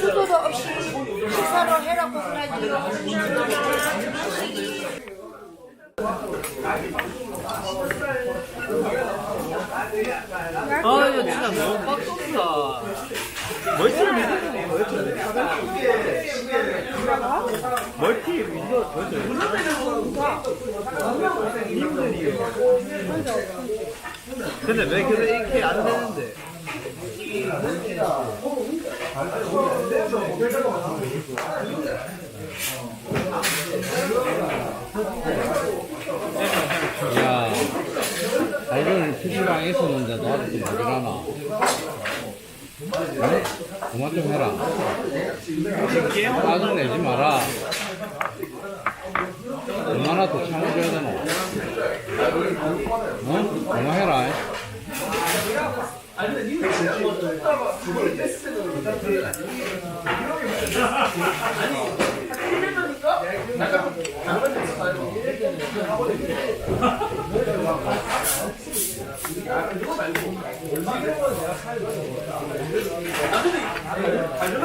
수도도 없이 식사를 해라고 그러지. 아 이거 진짜 너무 빡쳤다. 멀티를 믿는 거 멀티 이거 근데 왜 그래 이렇게 안 되는데 야, 알고는 PC방에 있었는데 너한테 좀 모자라나? 응? 그만 좀 해라. 짜증 내지 마라. 얼마나 더 참아줘야 되노? 어? 그만해라.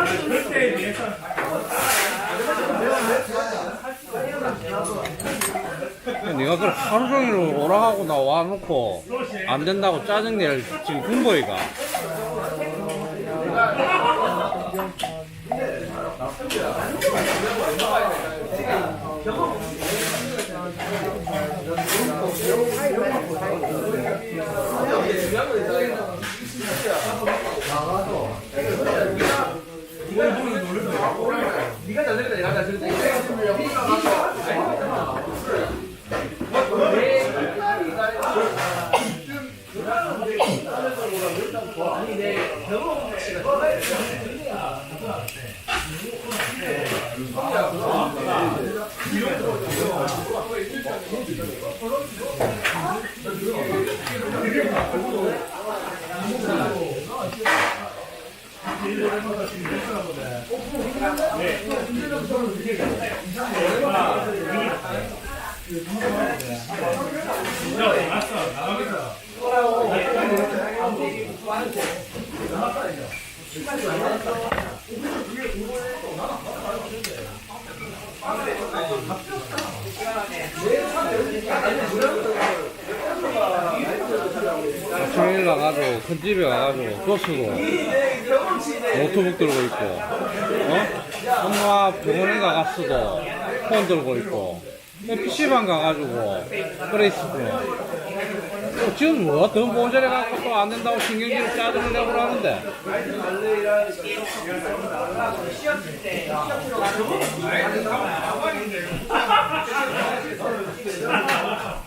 네가 그걸 하루 종일 오라하고 나 와 놓고 안 된다고 짜증낼 지금 군보이가 종일 나가지고 큰 집에 가가지고 버스도 노트북 들고 있고 어? 엄마 병원에 가갔어도 폰 들고 있고 PC방 가가지고 그래 있었구나 어, 지금 돈 모자래 갖고 또 안 된다고 신경질을 짜증을 내고 그러는데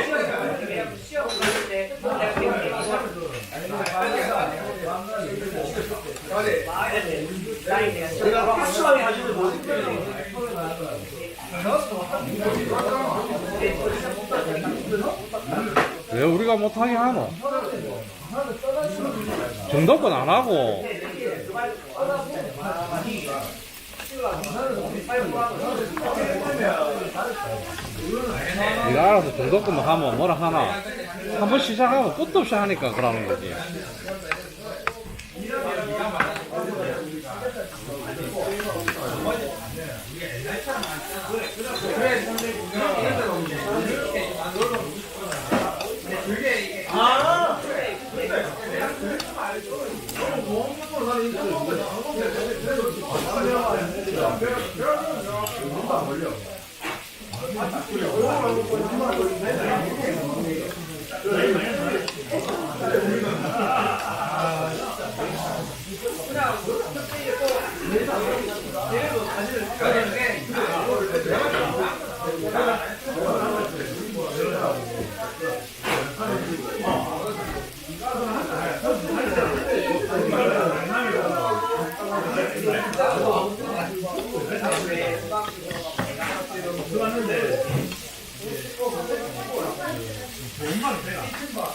못하게 하노? 정도권 안 하고. 네가 알아서 정도권만 하면 뭐라 하나? 한 번 시작하면 끝도 없이 하니까 그러는 거지. 안 걸려.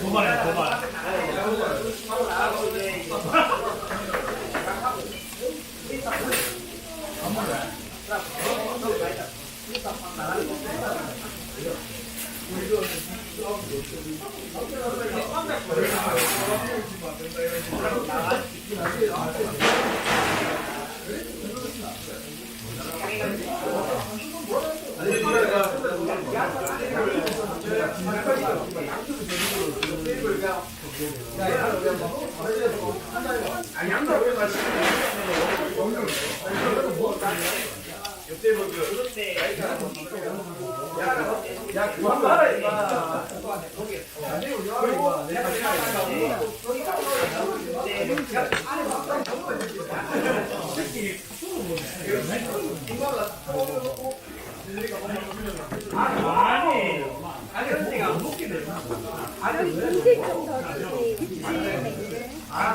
고만해, 고만. 야, 그만 말아, 임마. 안 되고, 이거 임마. 내가 아니, 아니, 언니가 안 먹기네. 아니, 언제 좀더 주지? 그치? 아,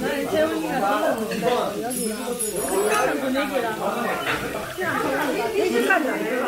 날 재훈이가 떠나는데 여기 생각한 분위기랑 그냥 일찍까지 안 해요.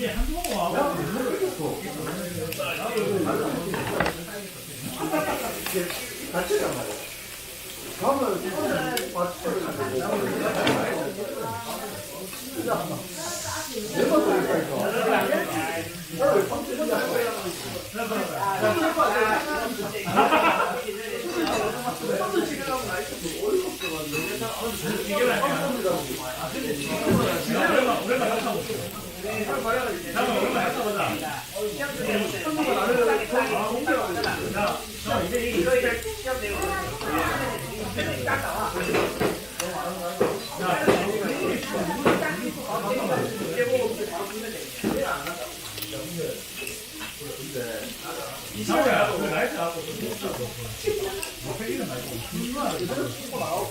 지금 아 근데 지금은 아, 지금은 우리가 항상 이거 말고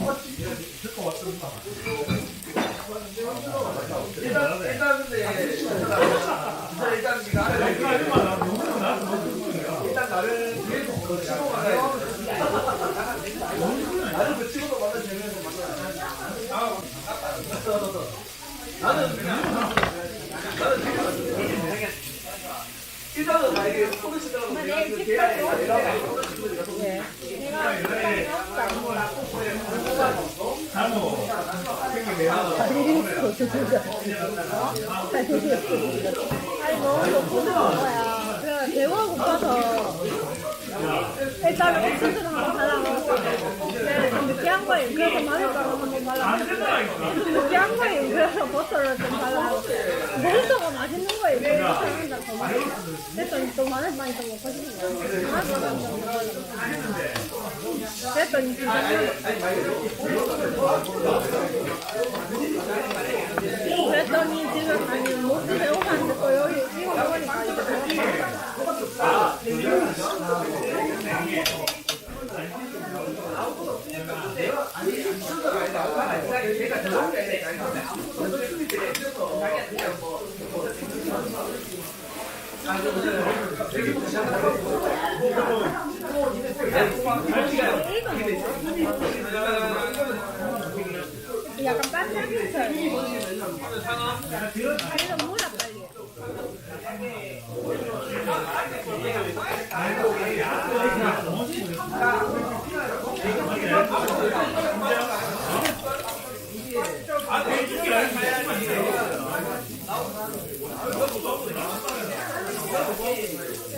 이거 듣고 왔습니다. 일단 일단 근데 일단 일단 네가 일단 나를 뒤에서 보고 치고 가자. 아니 너무 높은 거야. 그래 배우가 고파서 일단은 옥수수를 한번 발라먹었어. 근데 좀 느끼한 거예요. 그래서 마늘가루 한번 발라먹었어. 좀 느끼한 거예요. 그래서 버터를 좀 발라먹었어. 버터가 맛있는 거예요. 그랬더니 또 마늘 많이 더 먹고 싶은 거야. 마늘가루 한번 발라 약간 반짝이처럼. 아니면 몰라 빨리.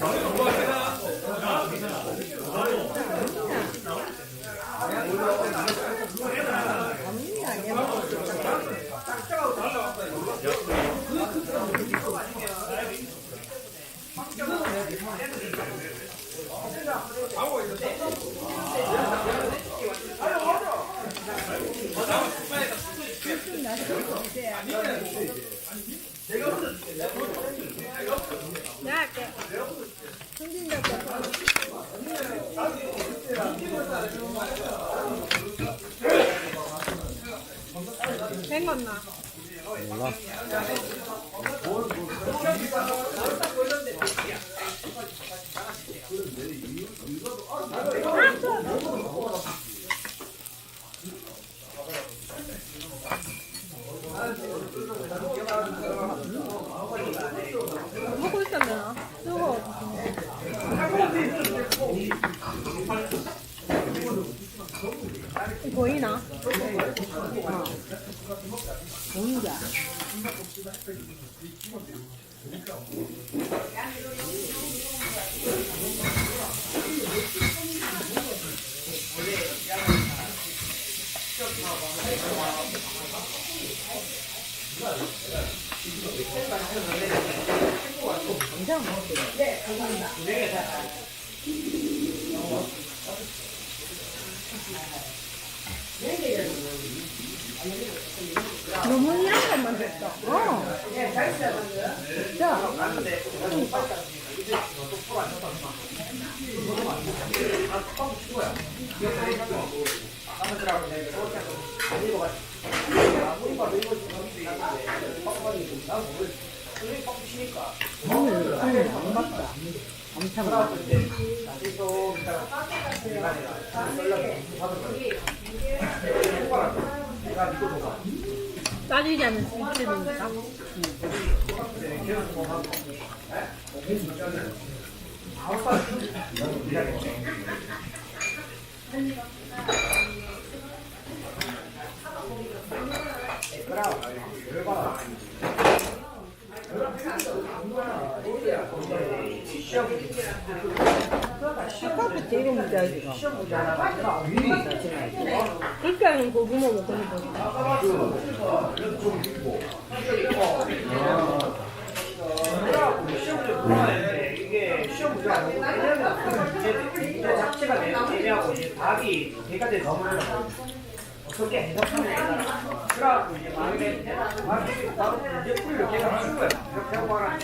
Hadi, hadi. 너무 이런 것만 줬어. 어. 자. 않은 스위치입니까? 아까부 法律家的审批的这个。 거 지금. 그렇게 하면 고구마 먹고 싶어. 이게 시험 문제 아니고 왜냐면 자체가 애매하고 이제 답이 개가 돼서 어떻게 해석하느냐에 따라 그래갖고 이제 만약에 바로 문제 풀이를 걔가 맞춘 거야. 이렇게 하고 하라.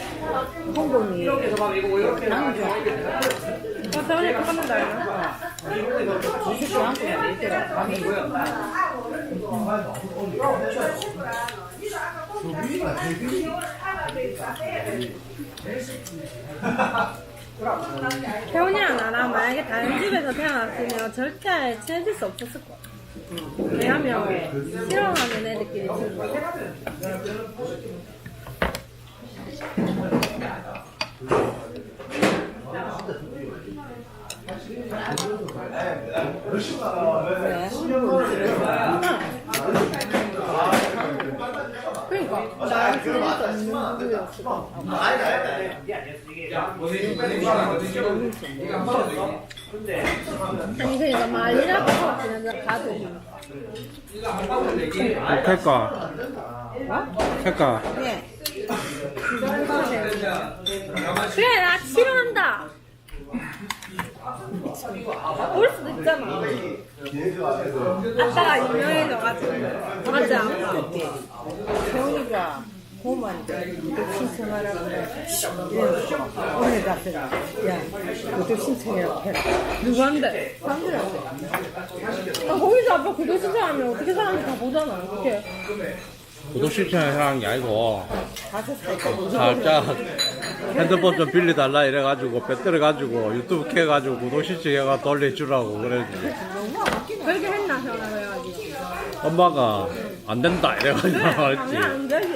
홍범이 이렇게 해서 막 이거 이렇게 해서 이렇게 해서 어, 세원이 똑같은 달이야. 이렇게 해서. 무슨 중학교 내 때가 답이 뭐야 세원이랑 나랑 만약에 다른 집에서 태어났으면 절대 친해질 수 없었을 거야. 왜냐면 싫어하는 애들끼리 친구. 그러니까 나랑 친해질 수 없는 누구였을 거야. 근데 아니 그러니까 말이라고 하고 그냥 가도 할까? 할까? 네 그래 나 싫어한다. 올 수도 있잖아. 아빠가 유명해져가지고? 세훈이가 고모한테 구독 신청하라고 그래 예. 오늘 가서 야 구독 신청이라고 해라 누구한테? 사람들한테 아, 거기서 아빠 구독 신청하면 어떻게 사람들 다 보잖아. 어떻게? 구독 신청을 하는 게 아니고 살짝 핸드폰 좀 빌려달라 이래가지고 배터리 가지고 유튜브 켜가지고 구독 신청해가 돌려주라고 그랬지 그렇게 했나 생각해가지고 엄마가 안 된다 이래가지고 당연히 했지 안 되지.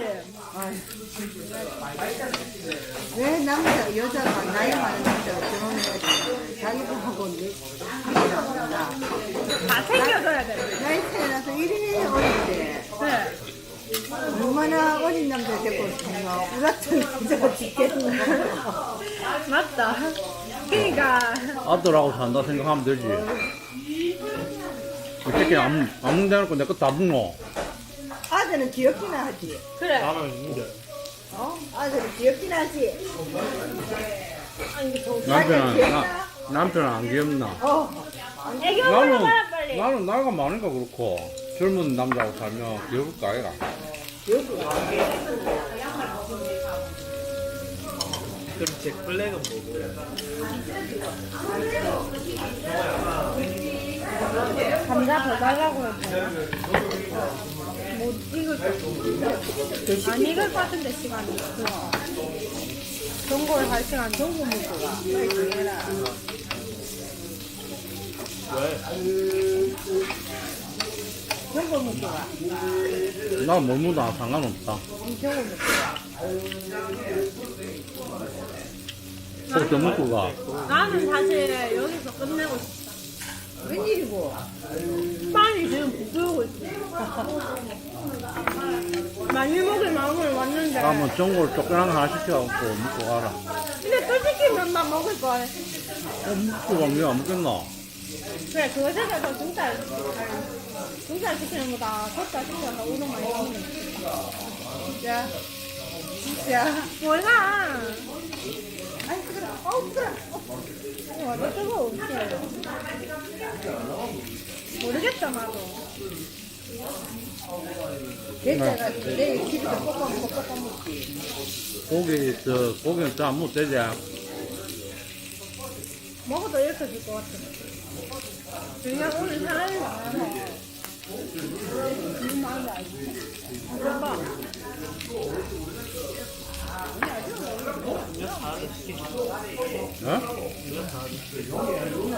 왜 남자 여자가 나이 많은 남 자가 결혼해가지고 자기들하고 내다 다 챙겨줘야 돼. 나이 태어나서 이리 때 네. 얼마나 어린 남자 데리고 있었나 우리 같은 여자가 죽겠는 맞다. 그러니까 아들하고 산다 생각하면 되지 이 새끼 아무 아무 대놓고 내거다 묵노 아들은 귀엽기나 하지 그래. 어? 아들은 귀엽긴 하지 아니 남편은 나, 남편은 안 귀엽나 어 애교 나는 올라가라 빨리. 나는 나이가 많으니까 그렇고 젊은 남자하고 살면 귀여울 거 아니라 그럼 제 플렉은 뭐고? 감자 더 달라고 했잖아. 못 익을 거. 안 익을 것 같은데 시간이. 전골 할 시간 전골 먹고 가. 나 뭐뭐다 상관없다 전골 먹고 가 꼭더 먹고 가 나는 사실 여기서 끝내고 싶다. 웬일이고 빵이 지금 부풀고 있어. 많이 먹을 마음을 왔는데. 그러면 전골 조그란 거 하나 시켜갖고 먹고 가라 근데 솔직히 면만 먹을 거야. 어, 먹고 가면 왜안 먹겠나 그래, 그거 생각해서 중짜, 중짜 시키는 거다. 겉짜 시켜서 우동 많이 먹는 거. 진짜 진짜 몰라. 아이 그래 어우 그래 이거 완전 뜨거워. 모르겠다, 나도. 내일 집에서 볶아 먹고 볶아 먹지 고기 저 고기는 좀안 먹어도 되지 먹어도 이렇게 줄것 같아.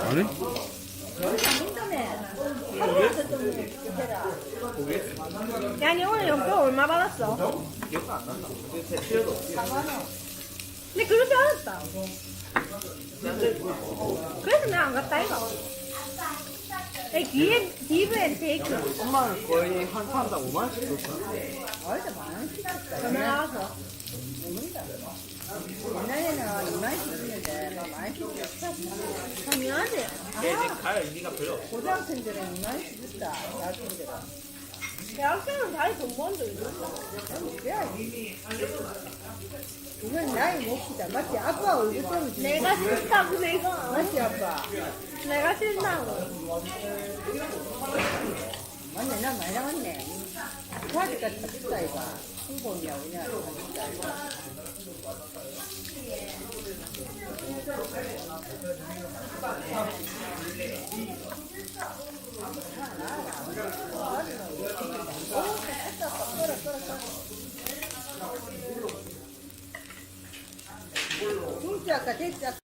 아니? 야, 니 오늘 연금 얼마 받았어? 근데 그렇지 않았다. 그래서 내가 안 갔다, 이거. 엄마는 거의 한 사람당 5만 원씩 줬어. 어디서 만 원씩 줬다. 전화 나와서 먹는다. 옛날에는 2만씩 줬는데 막 많이 줬다. 당연하지 내 가요 의미가 별로 없어. 고등학생들은 2만씩 줬다. 대학생은 다리 돈 버는 적 야, 이건 나이 몫이다. 맞지? 아빠 얼굴 때문에 주는 내가 싫다고 내가 맞지, 아빠? 내가 싫다고 맞네, 나 많이 나왔네. 아직까지 다 줬다, 이거. 신공이야, 그냥. 다 줬다, 이거. 진짜 아까 됐지.